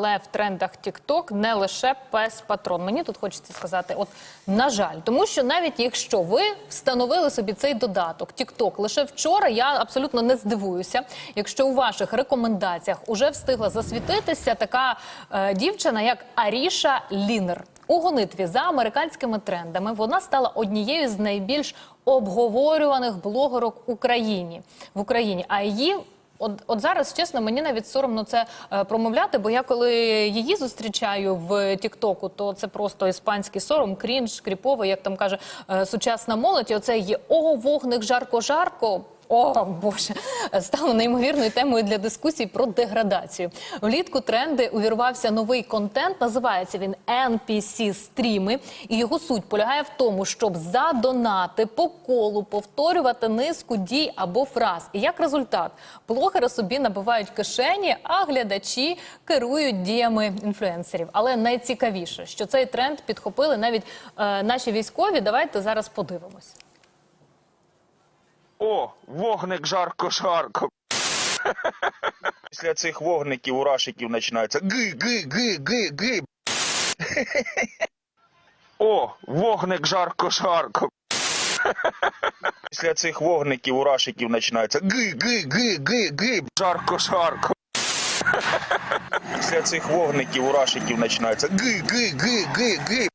але в трендах TikTok не лише пес патрон. Мені тут хочеться сказати, от на жаль, тому що навіть якщо ви встановили собі цей додаток TikTok лише вчора, я абсолютно не здивуюся, якщо у ваших рекомендаціях уже встигла засвітитися така е, дівчина, як Аріша Лінер. У гонитві за американськими трендами вона стала однією з найбільш обговорюваних блогерок Україні в Україні. А її От, от зараз, чесно, мені навіть соромно це е, промовляти, бо я коли її зустрічаю в Тіктоку, то це просто іспанський сором, крінж, кріпово, як там каже е, сучасна молодь. Оце є о, вогник, жарко-жарко. О, Боже, стало неймовірною темою для дискусій про деградацію. Влітку тренди увірвався новий контент. Називається він NPC стріми, і його суть полягає в тому, щоб за донати по колу повторювати низку дій або фраз. І як результат, блогери собі набивають кишені, а глядачі керують діями інфлюенсерів. Але найцікавіше, що цей тренд підхопили навіть е, наші військові. Давайте зараз подивимось. О, вогник жарко-жарко. Після цих вогників у рашиків починається ги ги ги ги ги О, вогник жарко-жарко. Після цих вогників у рашиків починається ги ги ги ги ги жарко-жарко. Після цих вогників у рашиків починається ги ги ги ги ги